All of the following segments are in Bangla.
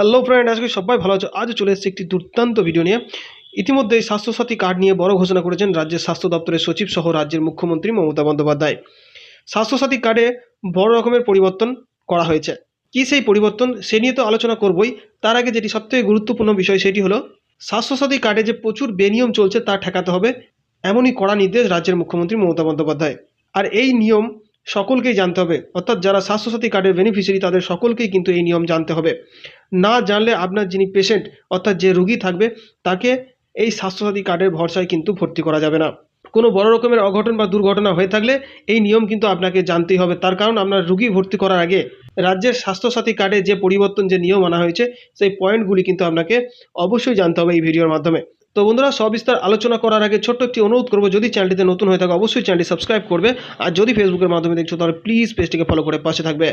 হ্যালো ফ্রেন্ড আজকে সবাই ভালো আছো। আজ চলে এসেছে একটি দুর্দান্ত ভিডিও নিয়ে। ইতিমধ্যে স্বাস্থ্যসাথী কার্ড নিয়ে বড় ঘোষণা করেছেন রাজ্যের স্বাস্থ্য দপ্তরের সচিব সহ রাজ্যের মুখ্যমন্ত্রী মমতা বন্দ্যোপাধ্যায়। স্বাস্থ্যসাথী কার্ডে বড় রকমের পরিবর্তন করা হয়েছে। কী সেই পরিবর্তন? সে নিয়ে তো আলোচনা করবই। তার আগে যেটি সবথেকে গুরুত্বপূর্ণ বিষয় সেটি হলো, স্বাস্থ্যসাথী কার্ডে যে প্রচুর বেনিয়ম চলছে তা ঠেকাতে হবে, এমনই কড়া নির্দেশ রাজ্যের মুখ্যমন্ত্রী মমতা বন্দ্যোপাধ্যায়। আর এই নিয়ম সকলকেই জানতে হবে। অর্থাৎ যারা স্বাস্থ্যসাথী কার্ডের বেনিফিশিয়ারি তাদের সকলকেই কিন্তু এই নিয়ম জানতে হবে। না জানলে আপনার যিনি পেশেন্ট অর্থাৎ যে রুগী থাকবে, তাকে এই স্বাস্থ্যসাথী কার্ডের ভরসায় কিন্তু ভর্তি করা যাবে না। কোনো বড় রকমের অঘটন বা দুর্ঘটনা হয়ে থাকলে এই নিয়ম কিন্তু আপনাকে জানতেই হবে। তার কারণ আপনার রুগী ভর্তি করার আগে রাজ্যের স্বাস্থ্যসাথী কার্ডে যে পরিবর্তন যে নিয়ম আনা হয়েছে, সেই পয়েন্টগুলি কিন্তু আপনাকে অবশ্যই জানতে হবে এই ভিডিওর মাধ্যমে। তো বন্ধুরা, সবিস্তার আলোচনা করার আগে ছোট্ট একটি অনুরোধ করব, যদি চ্যানেলটিতে নতুন হয়ে থাকে, অবশ্যই চ্যানেলটি সাবস্ক্রাইব করবে, আর যদি ফেসবুকের মাধ্যমে দেখছ, তাহলে প্লিজ পেজটিকে ফলো করে পাশে থাকবে।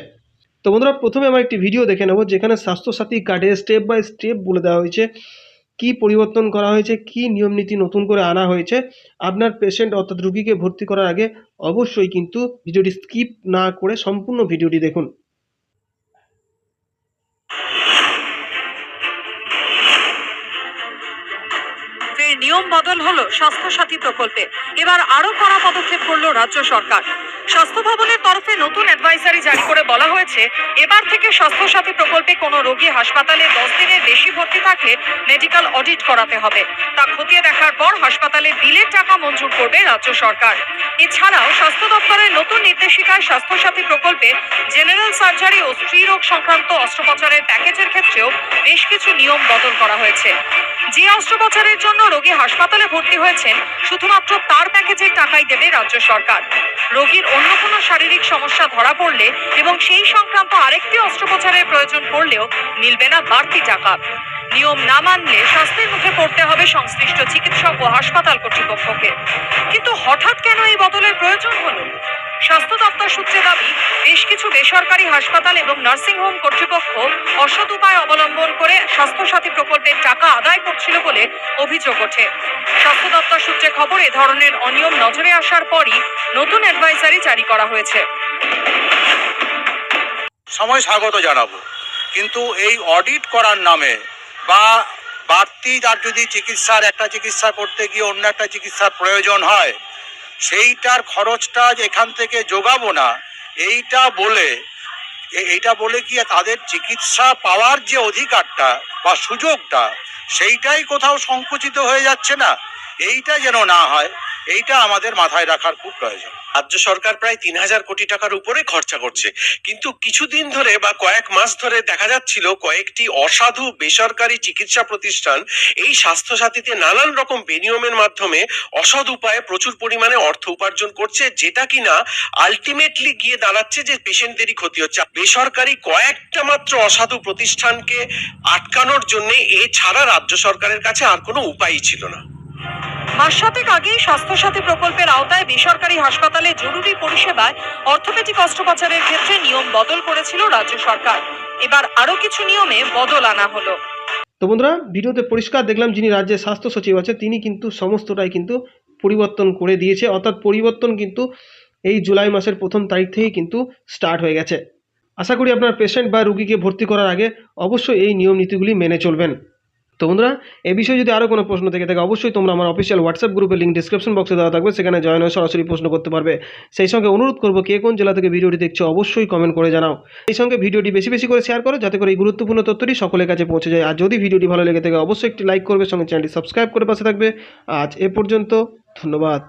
তো বন্ধুরা, প্রথমে আমরা একটি ভিডিও দেখে নেব, যেখানে স্বাস্থ্যসাথী কার্ডে স্টেপ বাই স্টেপ বলে দেওয়া হয়েছে, কি পরিবর্তন করা হয়েছে, কি নিয়ম নীতি নতুন করে আনা হয়েছে। আপনার পেশেন্ট অর্থাৎ রুগীকে ভর্তি করার আগে অবশ্যই কিন্তু ভিডিওটি স্কিপ না করে সম্পূর্ণ ভিডিওটি দেখুন। নিয়ম বদল হলো স্বাস্থ্যসাথী প্রকল্পে। এবার আরও কড়া পদক্ষেপ করল রাজ্য সরকার। স্বাস্থ্য ভবনের তরফে নতুন অ্যাডভাইসারি জারি করে বলা হয়েছে, এবার থেকে স্বাস্থ্যসাথী প্রকল্পে কোনো রোগী হাসপাতালে দশ দিনের বেশি ভর্তি থাকলে মেডিকেল অডিট করাতে হবে। তা খতিয়ে দেখার পর হাসপাতালে বিলের টাকা মঞ্জুর করবে রাজ্য সরকার। এছাড়াও স্বাস্থ্য দপ্তরের নতুন নির্দেশিকায় স্বাস্থ্যসাথী প্রকল্পে জেনারেল সার্জারি ও স্ত্রীরোগ সংক্রান্ত অস্ত্রোপচারের প্যাকেজের ক্ষেত্রেও বেশ কিছু নিয়ম বদল করা হয়েছে। যে অস্ত্রোপচারের জন্য রোগী হাসপাতালে ভর্তি হয়েছেন শুধুমাত্র তার প্যাকেজের টাকাই দেবে রাজ্য সরকার। রোগীর অন্য কোনো শারীরিক সমস্যা ধরা পড়লে এবং সেই সংক্রান্ত আরেকটি অস্ত্রোপচারের প্রয়োজন পড়লেও মিলবে না বাড়তি টাকা। নিয়ম না মানলে স্বাস্থ্যের মুখে পড়তে হবে সংশ্লিষ্ট চিকিৎসক ও হাসপাতাল কর্তৃপক্ষকে। কিন্তু হঠাৎ কেন এই বদলের প্রয়োজন হলো? স্বাস্থ্য দপ্তর সূত্রে দাবি, বেশ কিছু বেসরকারি হাসপাতাল এবং নার্সিংহোম কর্তৃপক্ষ অসৎ উপায় অবলম্বন করে স্বাস্থ্যসাথী প্রকল্পের টাকা আদায় করছিল বলে অভিযোগ ওঠে। স্বাস্থ্য দপ্তর সূত্রে খবর, এ ধরনের অনিয়ম নজরে আসার পরই নতুন অ্যাডভাইসারি জারি করা হয়েছে। সময় স্বাগত জানাব। কিন্তু এই অডিট করার নামে বা বাড়তি তার যদি চিকিৎসার একটা চিকিৎসা করতে গিয়ে অন্য একটা চিকিৎসার প্রয়োজন হয় সেইটার খরচটা এখান থেকে যোগাবো না, এইটা বলে এইটা বলে কি তাদের চিকিৎসা পাওয়ার যে অধিকারটা বা সুযোগটা, সেইটাই কোথাও সংকুচিত হয়ে যাচ্ছে না? এইটা যেন না হয়। এইটা আমাদের মাথায় রাখার খুব প্রয়োজন। রাজ্য সরকার প্রায় তিন হাজার কোটি টাকার উপরে খরচা করছে। কিন্তু কিছুদিন ধরে বা কয়েক মাস ধরে দেখা যাচ্ছিল কয়েকটি অসাধু বেসরকারি চিকিৎসা প্রতিষ্ঠান এই স্বাস্থ্য সাথীতে নানান রকম বিনিয়মের মাধ্যমে অসৎ উপায়ে প্রচুর পরিমাণে অর্থ উপার্জন করছে, যেটা কিনা আলটিমেটলি গিয়ে দাঁড়াচ্ছে যে পেশেন্টদেরই ক্ষতি হচ্ছে। বেসরকারি কয়েকটা মাত্র অসাধু প্রতিষ্ঠানকে আটকানোর জন্য এছাড়া রাজ্য সরকারের কাছে আর কোনো উপায়ই ছিল না। মাস সাতেক আগেই স্বাস্থ্যসাথী প্রকল্পের আওতায় বেসরকারি হাসপাতালে জরুরি পরিষেবায় অর্থোপেডিক অস্ত্রোপচারের ক্ষেত্রে নিয়ম বদল করেছিল রাজ্য সরকার। এবার আরও কিছু নিয়মে বদল আনা হলো। তো বন্ধুরা, ভিডিওতে পরিষ্কার দেখলাম যিনি রাজ্যের স্বাস্থ্য সচিব আছে তিনি কিন্তু সমস্তটাই কিন্তু পরিবর্তন করে দিয়েছে। অর্থাৎ পরিবর্তন কিন্তু এই জুলাই মাসের প্রথম তারিখ থেকেই কিন্তু স্টার্ট হয়ে গেছে। আশা করি আপনার পেশেন্ট বা রুগীকে ভর্তি করার আগে অবশ্যই এই নিয়ম নীতিগুলি মেনে চলবেন। তো বন্ধুরা, এ বিষয়ে যদি আরও কোনো প্রশ্ন থেকে থাকে, অবশ্যই তোমরা আমার অফিসিয়াল হোয়াটসঅ্যাপ গ্রুপের লিঙ্ক ডিসক্রিপশন বক্সে দেওয়া থাকবে, সেখানে জয়েন হয়ে সরাসরি প্রশ্ন করতে পারবে। সেই সঙ্গে অনুরোধ করব, কে কোন জেলা থেকে ভিডিওটি দেখছ, অবশ্যই কমেন্ট করে জানাও। এই সঙ্গে ভিডিওটি বেশি বেশি করে শেয়ার করো, যাতে করে এই গুরুত্বপূর্ণ তথ্যটি সকলের কাছে পৌঁছে যায়। আর যদি ভিডিওটি ভালো লেগে থাকে, অবশ্যই একটি লাইক করবে, সঙ্গে চ্যানেলটি সাবস্ক্রাইব করে পাশে থাকবে। আজ এ পর্যন্ত, ধন্যবাদ।